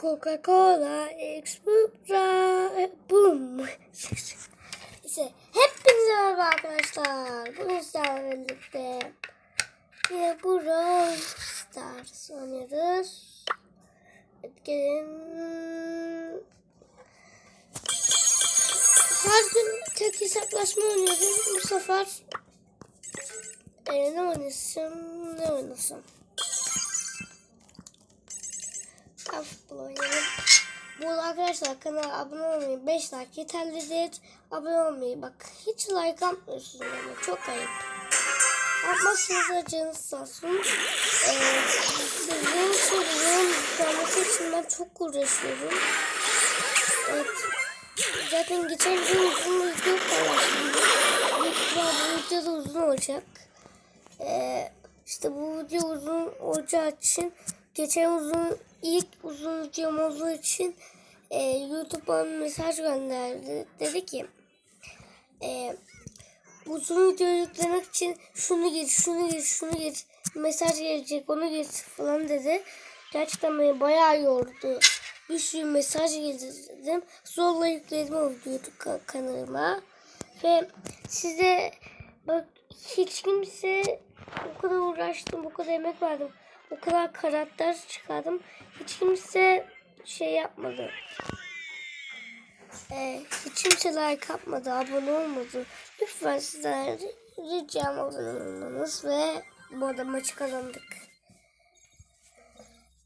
Coca-Cola Extra Boom. İşte hepinize merhaba arkadaşlar. Bugün sizlerle birlikte yine Brawl Stars oynuyoruz. Gelin. Her gün tek hesaplaşma oynuyorum. Bu sefer e, ne oynasam ne oynasam. Arkadaşlar kanala abone olmayı 5 like yeterlidir. Abone olmayı bak hiç like atmıyorsunuz ama çok ayıp. Atmazsanız da canınız sağ olsun. Ee, sizin sorunun gelmesi için ben çok uğraşıyorum. Evet. Zaten geçen gün uzun video paylaştım. Bu video da uzun olacak. Ee, işte bu video uzun olacağı için geçen uzun ilk uzun videom olduğu için e, YouTube'a mesaj gönderdi. Dedi ki e, uzun video yüklemek için şunu gir, şunu gir, şunu gir. Mesaj gelecek, onu gir falan dedi. Gerçekten beni bayağı yordu. Bir sürü mesaj girdim. Zorla yükledim o YouTube ka- kanalıma. Ve size bak hiç kimse o kadar uğraştım, bu kadar emek verdim. O kadar karakter çıkardım. Hiç kimse şey yapmadı. Ee, hiç kimse like atmadı, abone olmadı. Lütfen sizden ricam abone olmanız ve bu arada maçı kazandık.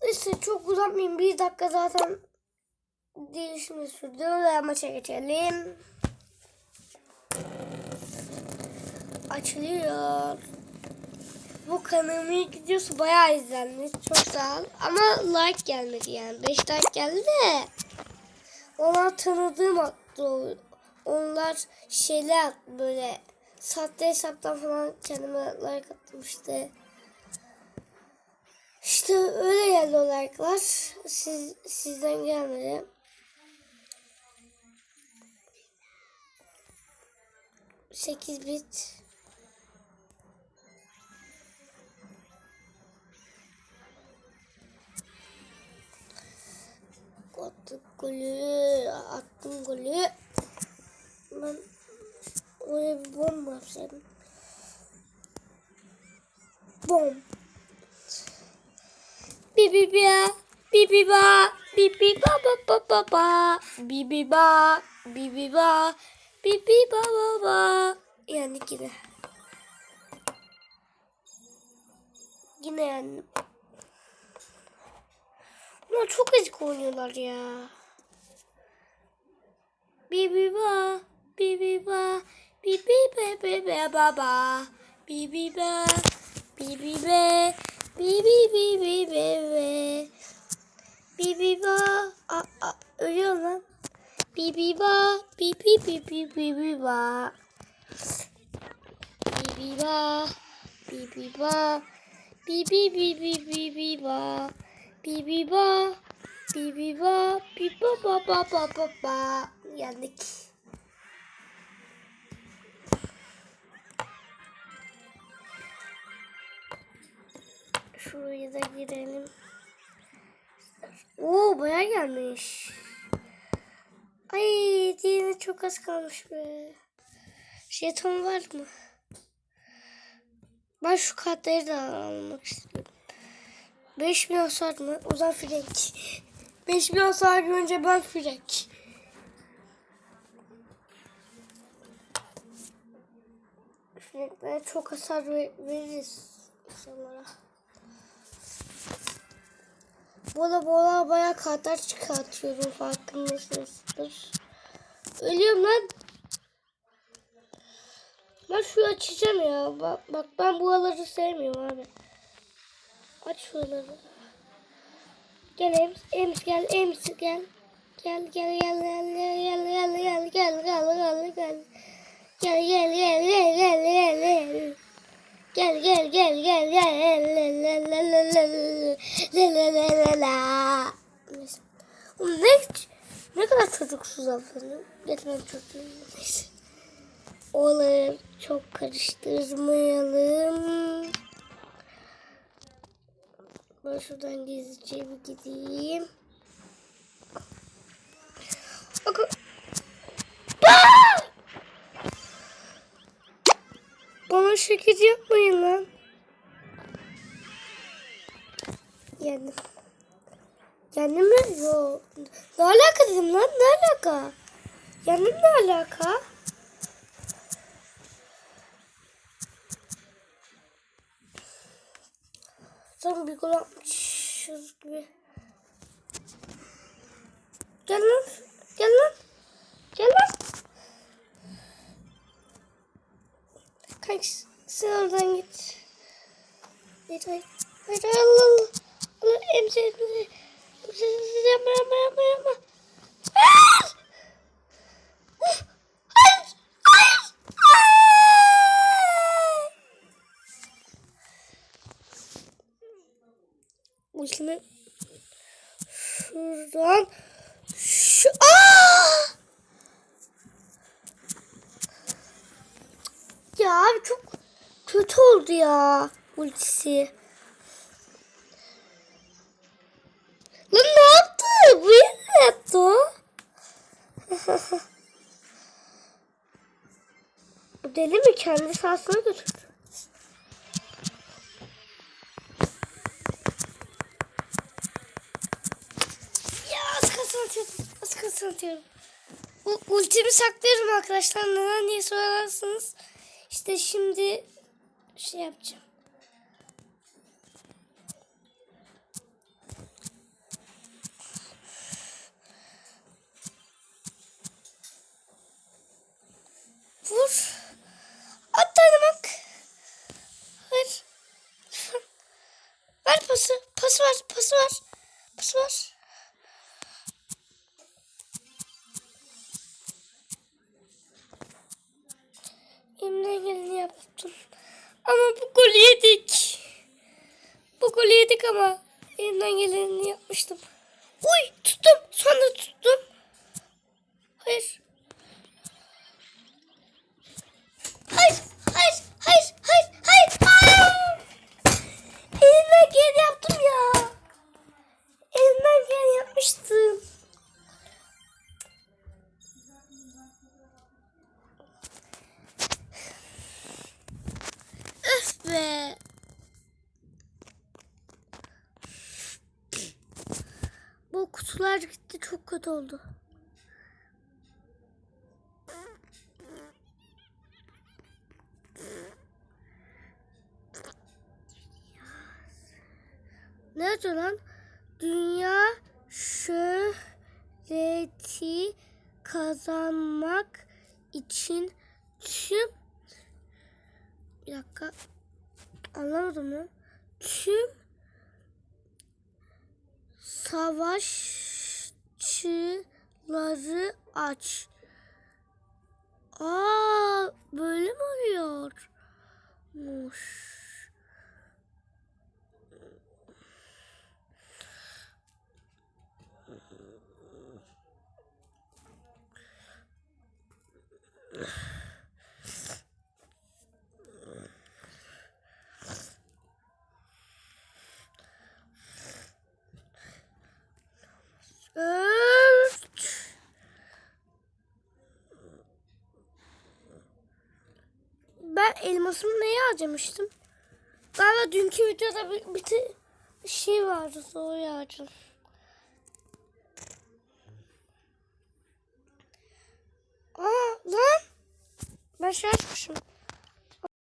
Neyse çok uzatmayayım. Bir dakika zaten değişimi sürdü ve maça geçelim. Açılıyor. Bu kanalımın videosu bayağı izlendi. Çok sağ ol. Ama like gelmedi yani. 5 like geldi de. Onlar tanıdığım attı. Onlar şeyler böyle. Sahte hesaptan falan kendime like attım işte. İşte öyle geldi o like'lar. Siz, sizden gelmedi. Sekiz bit. Golü. Attım golü. Ben oraya bir bomba yapsaydım. Bom. Bi bi ba. Bi bi ba. Bi bi ba ba ba ba ba. Bi bi ba. Bi bi ba. Bi bi ba ba ba. Yani yine. Yine yendim. Ama çok ezik oynuyorlar ya bibi ba bibi ba bibi be be be ba ba bibi ba bibi be bibi bibi be be bibi ba a a ölüyor lan bibi ba bibi bibi bibi ba bibi ba bibi ba bibi bibi bibi ba bibi ba bibi ba bibi ba ba ba ba ba ba Yendik. Şuraya da girelim. Oo baya gelmiş. Ay diğerine çok az kalmış be. Jeton var mı? Ben şu kartları da almak istiyorum. 5000 hasar mı? O zaman Frank. 5000 hasar görünce ben Frank. Frank'lere çok hasar ver- veririz insanlara. Bola bola baya kartlar çıkartıyorum farkındasınızdır. Ölüyorum lan. Ben şu açacağım ya. Bak, bak ben buraları sevmiyorum abi. Aç şuraları. Gel Ems, Ems gel, Ems gel gel gel gel gel gel gel gel. Gel gel gel gel gel gel gel. Gel gel gel gel gel la la la la la la la la la. Ne, ne kadar çocuksuz aferin. Getirmem çocuğum. Neyse. Olayı çok karıştırmayalım. Ben şuradan gizlice bir gideyim. Şekil yapmayın lan. Yendim. Yendim mi? Yok. Ne alaka dedim lan? Ne alaka? Yendim ne alaka? Tam bir gol atmışız gibi. Gel lan. Gel lan. Gel lan. Kanka sen oradan git. Hayır hayır. Hayır Allah Allah. Allah emzi emzi. Emzi emzi yapma yapma yapma yapma. Hayır. Hayır. Hayır. Hayır. Ultimi şuradan şu Aa! Ya abi çok kötü oldu ya ultisi. Lan ne yaptı? Bu ne yaptı o? Deli mi? Kendi sahasına götürdü. Ya az kalsın atıyorum. Az kalsın atıyorum. U- ultimi saklıyorum arkadaşlar. Neden diye sorarsınız. İşte şimdi şey yapacağım. Vur. At bak. Ver. Ver pası. Pas ver. Pas ver. Pas ver. Yaptım. Ama bu golü yedik. Bu golü yedik ama elimden geleni yapmıştım. Uy tuttum. Sonra tuttum. Hayır. Hayır. Hayır. Hayır. Hayır. Hayır. Bu kutular gitti çok kötü oldu. Ne yazıyor lan? Dünya şöhreti kazanmak için tüm bir dakika. Anlamadım lan. Tüm savaşçıları aç. Aa, böyle mi oluyor? Ben elmasımı neye harcamıştım? Galiba dünkü videoda bir, bir te- şey vardı doğru harcadım. Aa lan. Ben şey açmışım.